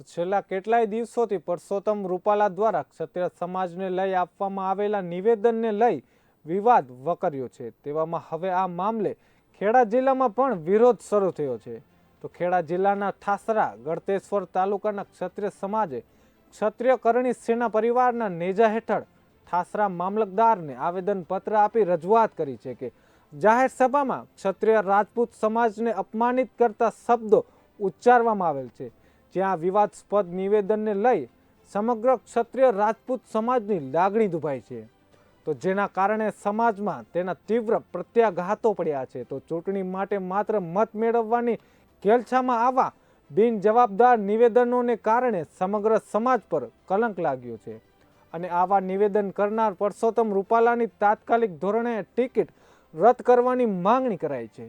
તો છેલ્લા કેટલાય દિવસોથી પરસોત્તમ રૂપાલા દ્વારા ક્ષત્રિય સમાજને લઈ આપવામાં આવેલા નિવેદનને લઈ વિવાદ વકર્યો છે. તેવામાં હવે આ મામલે ખેડા જિલ્લામાં પણ વિરોધ શરૂ થયો છે. તો ખેડા જિલ્લાના ઠાસરા, ગળતેશ્વર તાલુકાના ક્ષત્રિય સમાજે ક્ષત્રિય કરણી સેના પરિવારના નેજા હેઠળ ઠાસરા મામલતદારને આવેદનપત્ર આપી રજૂઆત કરી છે કે જાહેર સભામાં ક્ષત્રિય રાજપૂત સમાજને અપમાનિત કરતા શબ્દો ઉચ્ચારવામાં આવેલ છે. જ્યાં વિવાદસ્પદ નિવેદનને લઈ સમગ્ર ક્ષત્રિય રાજપૂત સમાજની લાગણી દુભાઈ છે. તો જેના કારણે સમાજમાં તેના તીવ્ર પ્રત્યાઘાતો પડ્યા છે. તો ચૂંટણી માટે માત્ર મત મેળવવાની કેલછામાં આવા બિનજવાબદાર નિવેદનોને કારણે સમગ્ર સમાજ પર કલંક લાગ્યો છે. અને આવા નિવેદન કરનાર પરસોત્તમ રૂપાલાની તાત્કાલિક ધોરણે ટિકિટ રદ કરવાની માંગણી કરાઈ છે.